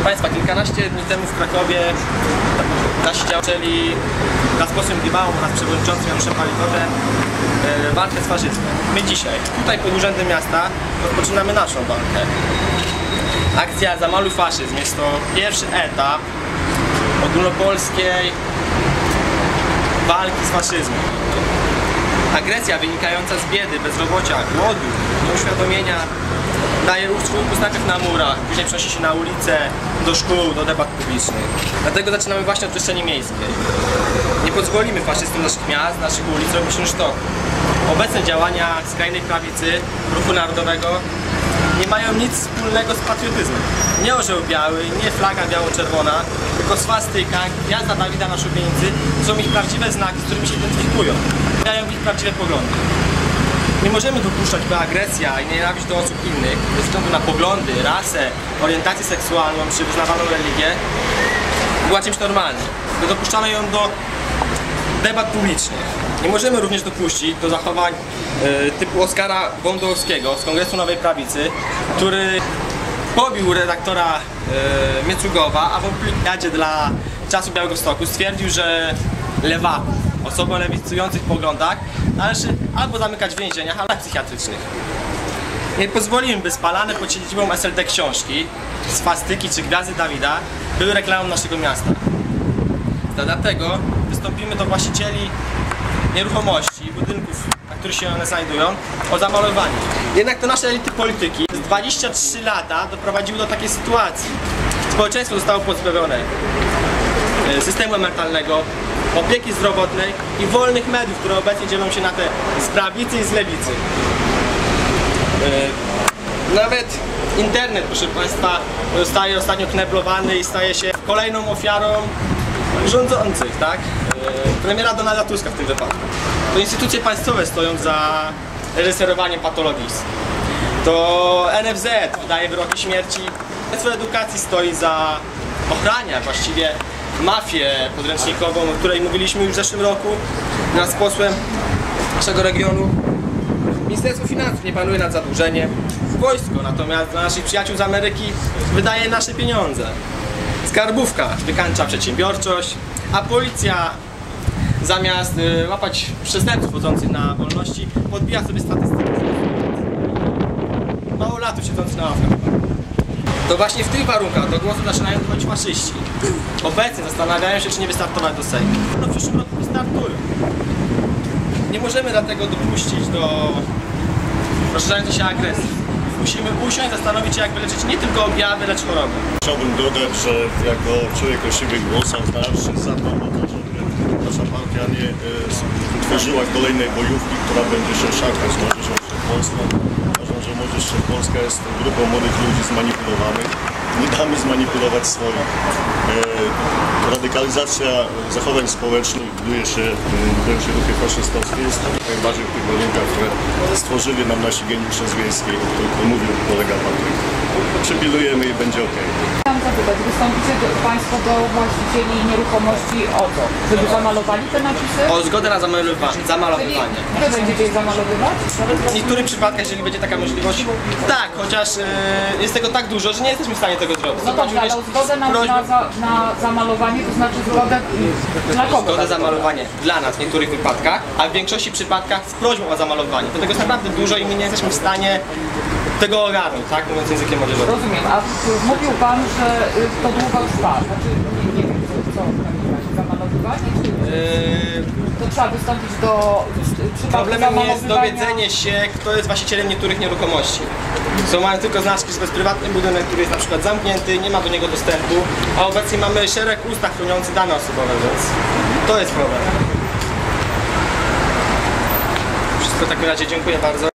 Proszę Państwa, kilkanaście dni temu w Krakowie nasi działaczeli nad posłem Gibałą oraz przewodniczącym Januszem Palikowem e, walkę z faszyzmem. My dzisiaj, tutaj pod Urzędem Miasta, rozpoczynamy naszą walkę. Akcja Zamaluj Faszyzm jest to pierwszy etap ogólnopolskiej walki z faszyzmem. Agresja wynikająca z biedy, bezrobocia, głodu, nieuświadomienia daje ruch najpierw na murach, później przenosi się na ulice, do szkół, do debat publicznych. Dlatego zaczynamy właśnie od przestrzeni miejskiej. Nie pozwolimy faszystom naszych miast, naszych ulic robić sztok. Obecne działania skrajnej prawicy, ruchu narodowego nie mają nic wspólnego z patriotyzmem. Nie orzeł biały, nie flaga biało-czerwona, tylko swastyka, gwiazda Dawida na szubienicy są ich prawdziwe znaki, z którymi się identyfikują. Dają ich prawdziwe poglądy. Nie możemy dopuszczać, by agresja i nienawiść do osób innych, ze względu na poglądy, rasę, orientację seksualną czy wyznawaną religię, była czymś normalnym. Dopuszczamy ją do debat publicznych. Nie możemy również dopuścić do zachowań e, typu Oskara Wądowskiego z Kongresu Nowej Prawicy, który pobił redaktora e, Miecugowa, a w obligadzie dla czasu Białego Stoku stwierdził, że lewaków, osobom lewicujących poglądach należy albo zamykać w więzieniach, albo psychiatrycznych. Nie pozwolimy, by spalane pod siedzibą SLD książki, swastyki czy gwiazdy Dawida były reklamą naszego miasta. Dlatego wystąpimy do właścicieli nieruchomości i budynków, na których się one znajdują, o zamalowanie. Jednak to nasze elity polityki z 23 lata doprowadziły do takiej sytuacji. Społeczeństwo zostało pozbawione e, systemu emerytalnego, opieki zdrowotnej i wolnych mediów, które obecnie dzielą się na te z prawicy i z lewicy. E, Nawet internet, proszę Państwa, zostaje ostatnio kneblowany i staje się kolejną ofiarą rządzących, tak? E, Premiera Donalda Tuska w tym wypadku. To instytucje państwowe stoją za reżyserowaniem patologii. To NFZ wydaje wyroki śmierci. Ministerstwo Edukacji stoi za ochrania właściwie mafię podręcznikową, o której mówiliśmy już w zeszłym roku z posłem naszego regionu. Ministerstwo Finansów nie panuje nad zadłużeniem. Wojsko natomiast dla naszych przyjaciół z Ameryki wydaje nasze pieniądze. Skarbówka wykańcza przedsiębiorczość, a policja zamiast y, łapać przestępców wchodzących na wolności, podbija sobie statystyki. Małolatów siedzących na ławkach. To właśnie w tych warunkach do głosu zaczynają dochodzić faszyści. Obecnie zastanawiają się, czy nie wystartować do Sejmu. No w przyszłym roku wystartują. Nie możemy dlatego dopuścić do rozszerzającej się agresji. Musimy usiąść, zastanowić się, jak wyleczyć nie tylko objawy, lecz choroby. Chciałbym dodać, że jako człowiek o siwych włosach znalazł za to, żeby nasza partia nie e, utworzyła kolejnej bojówki, która będzie się szarpać z młodzieżą wszechpolską. Uważam, że młodzież wszechpolska jest grupą młodych ludzi zmanipulowanych. Nie damy zmanipulować swoich. E, radykalizacja zachowań społecznych buduje się, e, budują się ruchy faszystowskie. Jest najbardziej w tych warunkach, które stworzyli nam nasi geniusze z wiejskiej, o których mówił kolega Patryk. Przepilujemy i będzie ok. Chciałam zapytać, wystąpicie do, Państwo do właścicieli nieruchomości o to, żeby zamalowali te napisy? O zgodę na zamalowanie. Czyli zamalowanie. Wy będziecie je zamalowywać? W niektórych przypadkach, jeżeli będzie taka możliwość, tak, chociaż e, jest tego tak dużo, że nie jesteśmy w stanie tego zrobić. No dobrze, ale o zgodę na, prośbę- na, za, na zamalowanie, to znaczy zgodę dla kogo? Zgodę zamalowanie dla nas w niektórych wypadkach, a w większości przypadkach z prośbą o zamalowanie. To tego jest naprawdę dużo i my nie jesteśmy w stanie tego ogarnąć, tak, mówiąc językiem młodzieżowym. Rozumiem, a mówił Pan, że y, to długo trwa. Znaczy, nie, nie wiem, co, w takim razie, zamalowywanie, czy Yy, to trzeba wystąpić do Problemem jest dowiedzenie się, kto jest właścicielem niektórych nieruchomości. Są mają tylko znaczki, że to jest prywatny budynek, który jest na przykład zamknięty, nie ma do niego dostępu, a obecnie mamy szereg ustaw chroniących dane osobowe, więc to jest problem. Wszystko w takim razie dziękuję bardzo.